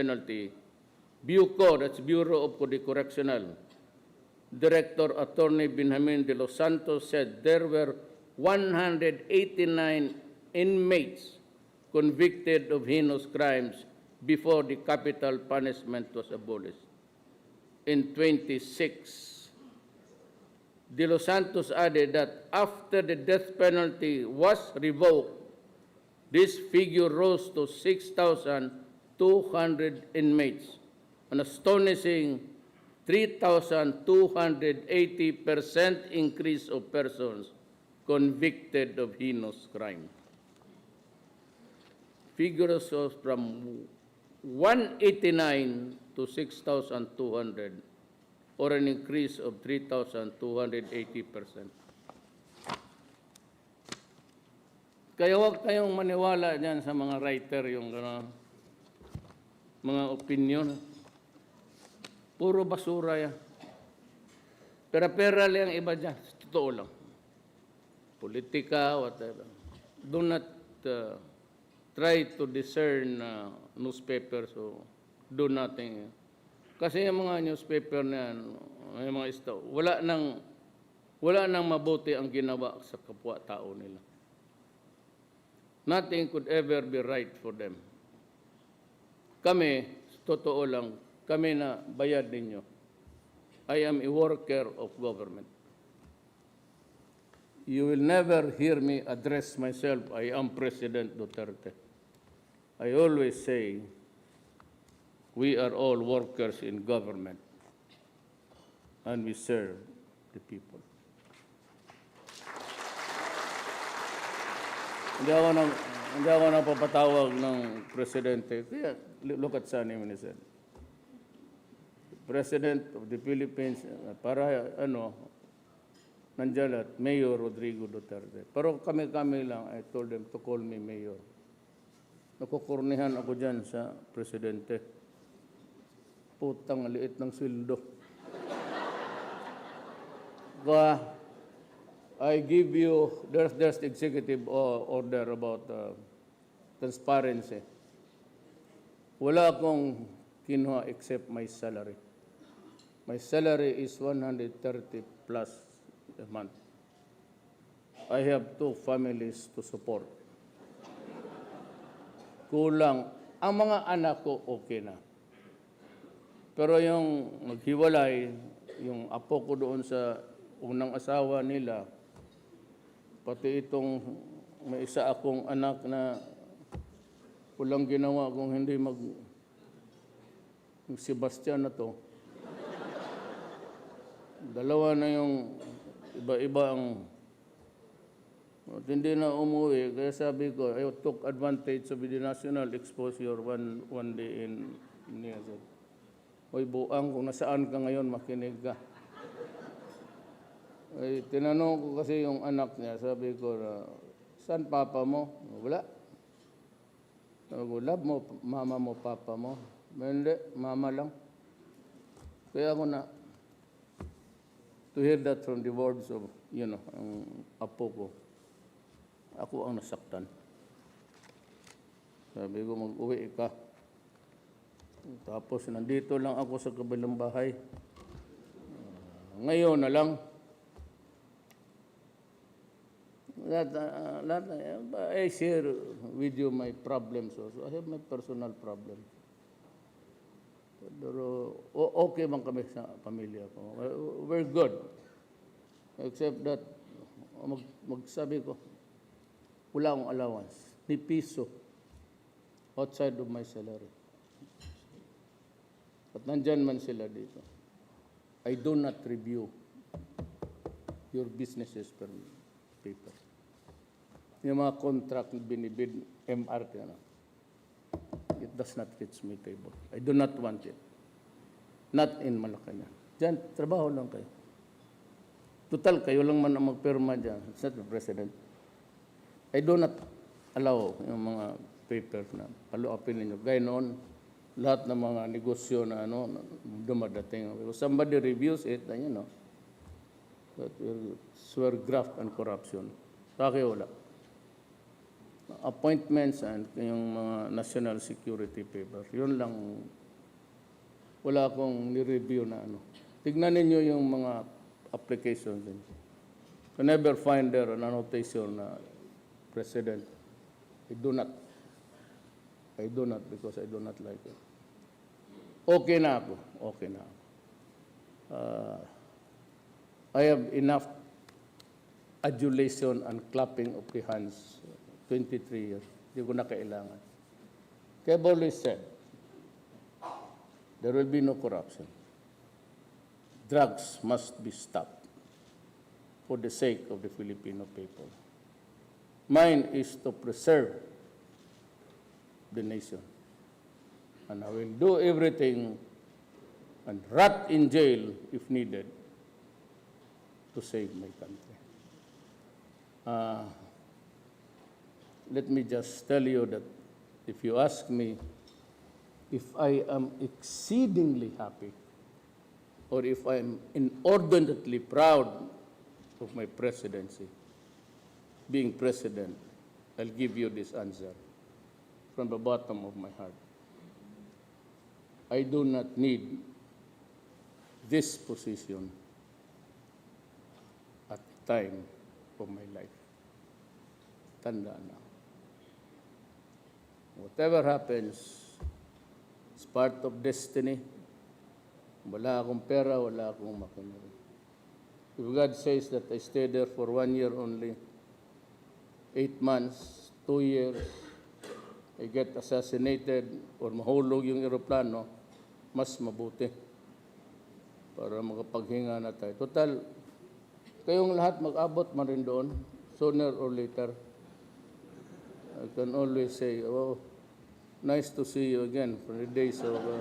penalty, BUCO, that's Bureau of Code Correctional, Director Attorney Benjamin de los Santos said there were 189 inmates convicted of heinous crimes before the capital punishment was abolished. In 26, De Los Santos added that after the death penalty was revoked, this figure rose to 6,200 inmates, an astonishing 3,280% increase of persons convicted of heinous crime. Figures from 189 to 6,200, or an increase of 3,280%. Kaya huwag kayong maniwala dyan sa mga writer, yung gano'n, mga opinion. Puro basura yan. Pera-pera lang iba dyan. Totoo lang. Politika, whatever. Do not uh, try to discern uh, newspaper, so do nothing. Kasi yung mga newspaper na yan, yung mga isto, wala nang, wala nang mabuti ang ginawa sa kapwa-tao nila. Nothing could ever be right for them. Kami, totoo lang, kami na bayad ninyo. I am a worker of government. You will never hear me address myself, I am President Duterte. I always say, we are all workers in government, and we serve the people. Hindi ako nang hindi ako nang papatawag ng presidente. Kaya look at Sunny said, President of the Philippines, uh, para ano, nandiyan at Mayor Rodrigo Duterte. Pero kami-kami lang, I told them to call me Mayor. Nakukurnihan ako dyan sa presidente. Putang liit ng sweldo. Kaya, I give you, there's, there's the executive o- order about uh, transparency. Wala akong kinuha except my salary. My salary is 130 plus a month. I have two families to support. Kulang. Ang mga anak ko, okay na. Pero yung maghiwalay, yung apo ko doon sa unang asawa nila, pati itong may isa akong anak na walang ginawa kung hindi mag yung Sebastian na to. Dalawa na yung iba-iba ang hindi na umuwi. Kaya sabi ko, I took advantage of the national exposure one, one day in Niazal. Hoy, buang, kung nasaan ka ngayon, makinig ka. Ay, tinanong ko kasi yung anak niya, sabi ko na, saan papa mo? Wala. Sabi ko, love mo, mama mo, papa mo. Hindi, mama lang. Kaya ako na, to hear that from the words of, you know, ang apo ko, ako ang nasaktan. Sabi ko, mag-uwi ka. Tapos, nandito lang ako sa kabilang bahay. Ah, ngayon na lang, That, uh, that, I share with you my problems also. I have my personal problem. Pero okay man kami sa pamilya ko. We're good. Except that, mag, magsabi ko, wala akong allowance. Ni piso outside of my salary. At nandyan man sila dito. I do not review your businesses per paper. Yung mga contract binibid, MRT, ano, it does not reach my table. I do not want it. Not in Malacanang. Diyan, trabaho lang kayo. Total, kayo lang man ang magpirma dyan. It's not the president. I do not allow yung mga papers na paluapin ninyo. Gaya noon, lahat ng mga negosyo na ano, dumadating. If somebody reviews it, then you know, that will swear graft and corruption. Sa akin wala. Appointments and yung mga national security paper. Yun lang, wala akong ni-review na ano. Tignan ninyo yung mga applications din. You never find there an annotation na President. I do not. I do not because I do not like it. Okay na ako. Okay na ako. Uh, I have enough adulation and clapping of the hands. 23 years. Hindi ko na kailangan. Kaya always said, there will be no corruption. Drugs must be stopped for the sake of the Filipino people. Mine is to preserve the nation. And I will do everything and rot in jail if needed to save my country. Uh, let me just tell you that if you ask me if I am exceedingly happy or if I am inordinately proud of my presidency, being president, I'll give you this answer from the bottom of my heart. I do not need this position at the time of my life. Tandaan na. Whatever happens, it's part of destiny. Wala akong pera, wala akong makinari. If God says that I stay there for one year only, eight months, two years, I get assassinated or mahulog yung eroplano, mas mabuti para makapaghinga na tayo. Total, kayong lahat mag-abot man rin doon, sooner or later. I can always say, oh, nice to see you again. From the days of uh,